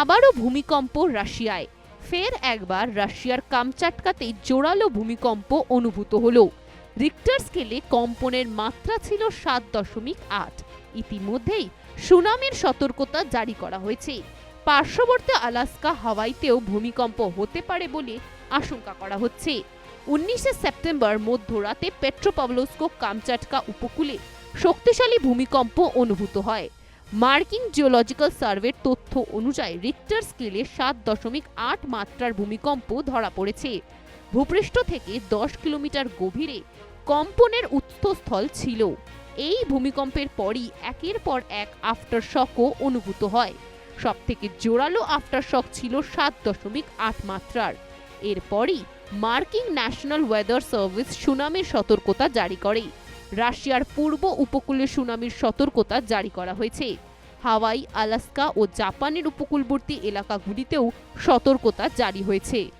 আবারও ভূমিকম্প রাশিয়ায়। ফের একবার রাশিয়ার কামচাটকাতে জোরালো ভূমিকম্প অনুভূত হলো। রিক্টার স্কেলে কম্পনের মাত্রা ছিল সাত দশমিক আট। ইতিমধ্যেই সুনামির সতর্কতা জারি করা হয়েছে। পার্শ্ববর্তী আলাস্কা হাওয়াইতেও ভূমিকম্প হতে পারে বলে আশঙ্কা করা হচ্ছে। উনিশে সেপ্টেম্বর মধ্যরাতে পেট্রোপাভলোস্কো কামচাটকা উপকূলে শক্তিশালী ভূমিকম্প অনুভূত হয়। মার্কিন জিওলজিক্যাল সার্ভের তথ্য অনুযায়ী রিক্টার স্কেলে সাত দশমিক আট মাত্রার ভূমিকম্প ধরা পড়েছে। ভূপৃষ্ঠ থেকে দশ কিলোমিটার গভীরে কম্পনের উৎসস্থল ছিল। এই ভূমিকম্পের পরই একের পর এক আফটার শকও অনুভূত হয়। সবথেকে জোরালো আফটার শক ছিল সাত দশমিক আট মাত্রার। এরপরই মার্কিন ন্যাশনাল ওয়েদার সার্ভিস সুনামির সতর্কতা জারি করে। রাশিয়ার পূর্ব উপকূলে সুনামির সতর্কতা জারি করা হয়েছে। হাওয়াই, আলাস্কা ও জাপানের উপকূলবর্তী এলাকাগুলিতেও সতর্কতা জারি হয়েছে।